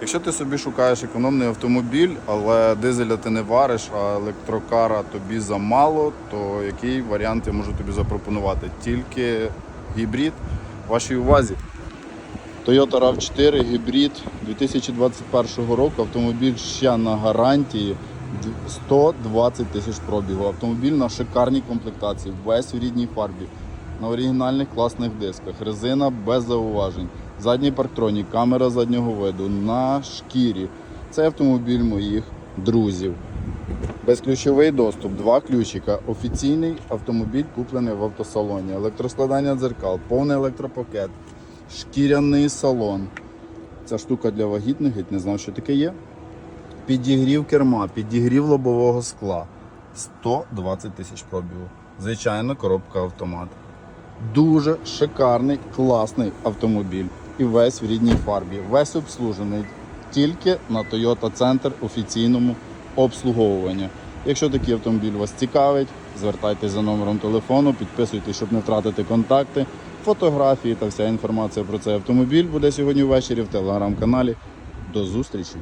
Якщо ти собі шукаєш економний автомобіль, але дизеля ти не вариш, а електрокара тобі замало, то який варіант я можу тобі запропонувати? Тільки гібрид вашій увазі. Toyota RAV4 гібрид 2021 року. Автомобіль ще на гарантії 120 тисяч пробігу. Автомобіль на шикарній комплектації, весь в рідній фарбі, на оригінальних класних дисках, резина без зауважень, задній парктронік, камера заднього виду, на шкірі. Це автомобіль моїх друзів. Безключовий доступ, два ключика. Офіційний автомобіль куплений в автосалоні. Електроскладання дзеркал, повний електропакет, шкіряний салон. Ця штука для вагітних, геть не знав, що таке є. Підігрів керма, підігрів лобового скла. 120 тисяч пробігу. Звичайно, коробка автомат. Дуже шикарний, класний автомобіль. І весь в рідній фарбі. Весь обслужений тільки на Toyota Центр офіційному обслуговуванні. Якщо такий автомобіль вас цікавить, звертайтеся за номером телефону, підписуйтесь, щоб не втратити контакти. Фотографії та вся інформація про цей автомобіль буде сьогодні ввечері в телеграм-каналі. До зустрічі!